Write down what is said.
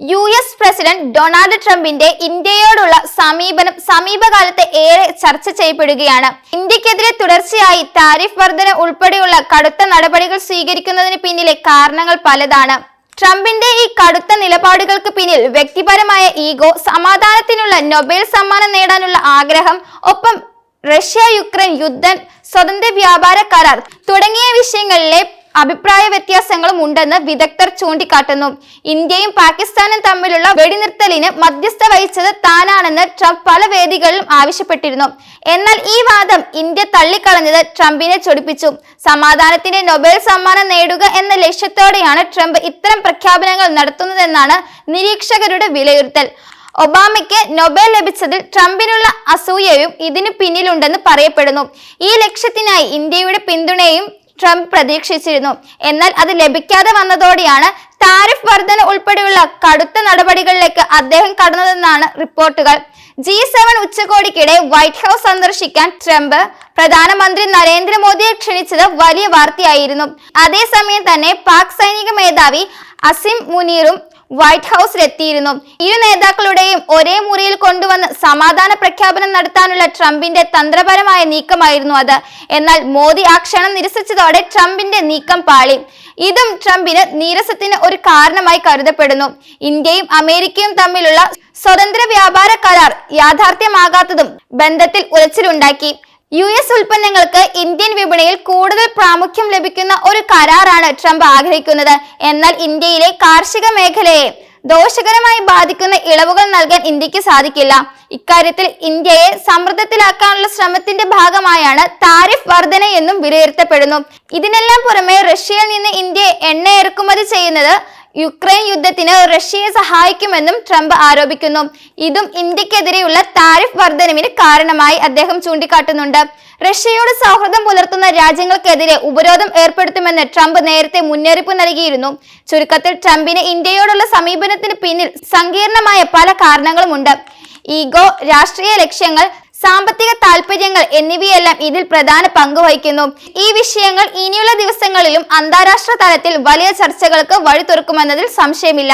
U S president Donald ട്രംപിന്റെ ഇന്ത്യയോടുള്ള സമീപനം സമീപകാലത്ത് ഏറെ ചർച്ച ചെയ്യപ്പെടുകയാണ്. ഇന്ത്യക്കെതിരെ തുടർച്ചയായി താരിഫ് വർധന ഉൾപ്പെടെയുള്ള കടുത്ത നടപടികൾ സ്വീകരിക്കുന്നതിന് പിന്നിലെ കാരണങ്ങൾ പലതാണ്. ട്രംപിന്റെ ഈ കടുത്ത നിലപാടുകൾക്ക് പിന്നിൽ വ്യക്തിപരമായ ഈഗോ സമാധാനത്തിനുള്ള നൊബേൽ സമ്മാനം നേടാനുള്ള ആഗ്രഹം ഒപ്പം റഷ്യ യുക്രൈൻ യുദ്ധം സ്വതന്ത്ര വ്യാപാര കരാർ തുടങ്ങിയ വിഷയങ്ങളിലെ അഭിപ്രായ വ്യത്യാസങ്ങളും ഉണ്ടെന്ന് വിദഗ്ധർ ചൂണ്ടിക്കാട്ടുന്നു. ഇന്ത്യയും പാകിസ്ഥാനും തമ്മിലുള്ള വെടിനിർത്തലിന് മധ്യസ്ഥ വഹിച്ചത് താനാണെന്ന് ട്രംപ് പല വേദികളിലും ആവശ്യപ്പെട്ടിരുന്നു. എന്നാൽ ഈ വാദം ഇന്ത്യ തള്ളിക്കളഞ്ഞത് ട്രംപിനെ ചൊടിപ്പിച്ചു. സമാധാനത്തിന്റെ നൊബേൽ സമ്മാനം നേടുക എന്ന ലക്ഷ്യത്തോടെയാണ് ട്രംപ് ഇത്തരം പ്രഖ്യാപനങ്ങൾ നടത്തുന്നതെന്നാണ് നിരീക്ഷകരുടെ വിലയിരുത്തൽ. ഒബാമയ്ക്ക് നൊബേൽ ലഭിച്ചതിൽ ട്രംപിനുള്ള അസൂയയും ഇതിനു പിന്നിലുണ്ടെന്ന് പറയപ്പെടുന്നു. ഈ ലക്ഷ്യത്തിനായി ഇന്ത്യയുടെ പിന്തുണയും ട്രംപ് പ്രതീക്ഷിച്ചിരുന്നു. എന്നാൽ അത് ലഭിക്കാതെ വന്നതോടെയാണ് താരിഫ് വർധന ഉൾപ്പെടെയുള്ള കടുത്ത നടപടികളിലേക്ക് അദ്ദേഹം കടന്നതെന്നാണ് റിപ്പോർട്ടുകൾ. ജി സെവൻ ഉച്ചകോടിക്കിടെ വൈറ്റ് ഹൗസ് സന്ദർശിക്കാൻ ട്രംപ് പ്രധാനമന്ത്രി നരേന്ദ്രമോദിയെ ക്ഷണിച്ചത് വലിയ വാർത്തയായിരുന്നു. അതേസമയം തന്നെ പാക് സൈനിക മേധാവി അസിം മുനീറും വൈറ്റ് ഹൗസിലെത്തിയിരുന്നു ഇരു നേതാക്കളുടെയും ഒരേ മുറിയിൽ കൊണ്ടുവന്ന് സമാധാന പ്രഖ്യാപനം നടത്താനുള്ള ട്രംപിന്റെ തന്ത്രപരമായ നീക്കമായിരുന്നു അത്. എന്നാൽ മോദി ആ ക്ഷണം നിരസിച്ചതോടെ ട്രംപിന്റെ നീക്കം പാളി. ഇതും ട്രംപിന് നീരസത്തിന് ഒരു കാരണമായി കരുതപ്പെടുന്നു. ഇന്ത്യയും അമേരിക്കയും തമ്മിലുള്ള സ്വതന്ത്ര വ്യാപാര കരാർ യാഥാർത്ഥ്യമാകാത്തതും ബന്ധത്തിൽ ഉലച്ചിലുണ്ടാക്കി. യു എസ് ഉൽപ്പന്നങ്ങൾക്ക് ഇന്ത്യൻ വിപണിയിൽ കൂടുതൽ പ്രാമുഖ്യം ലഭിക്കുന്ന ഒരു കരാറാണ് ട്രംപ് ആഗ്രഹിക്കുന്നത്. എന്നാൽ ഇന്ത്യയിലെ കാർഷിക മേഖലയെ ദോഷകരമായി ബാധിക്കുന്ന ഇളവുകൾ നൽകാൻ ഇന്ത്യയ്ക്ക് സാധിക്കില്ല. ഇക്കാര്യത്തിൽ ഇന്ത്യയെ സമൃദ്ധത്തിലാക്കാനുള്ള ശ്രമത്തിന്റെ ഭാഗമായാണ് താരിഫ് വർധന എന്നും വിലയിരുത്തപ്പെടുന്നു. ഇതിനെല്ലാം പുറമെ റഷ്യയിൽ നിന്ന് ഇന്ത്യ എണ്ണ ഇറക്കുമതി ചെയ്യുന്നത് യുക്രൈൻ യുദ്ധത്തിന് റഷ്യയെ സഹായിക്കുമെന്നും ട്രംപ് ആരോപിക്കുന്നു. ഇതും ഇന്ത്യക്കെതിരെയുള്ള താരിഫ് വർധനവിന് കാരണമായി അദ്ദേഹം ചൂണ്ടിക്കാട്ടുന്നുണ്ട്. റഷ്യയോട് സൗഹൃദം പുലർത്തുന്ന രാജ്യങ്ങൾക്കെതിരെ ഉപരോധം ഏർപ്പെടുത്തുമെന്ന് ട്രംപ് നേരത്തെ മുന്നറിയിപ്പ് നൽകിയിരുന്നു. ചുരുക്കത്തിൽ ട്രംപിന് ഇന്ത്യയോടുള്ള സമീപനത്തിന് പിന്നിൽ സങ്കീർണമായ പല കാരണങ്ങളുമുണ്ട്. ഈഗോ രാഷ്ട്രീയ ലക്ഷ്യങ്ങൾ സാമ്പത്തിക താല്പര്യങ്ങൾ എന്നിവയെല്ലാം ഇതിൽ പ്രധാന പങ്ക് വഹിക്കുന്നു. ഈ വിഷയങ്ങൾ ഇനിയുള്ള ദിവസങ്ങളിലും അന്താരാഷ്ട്ര തലത്തിൽ വലിയ ചർച്ചകൾക്ക് വഴി തുറക്കുമെന്നതിൽ സംശയമില്ല.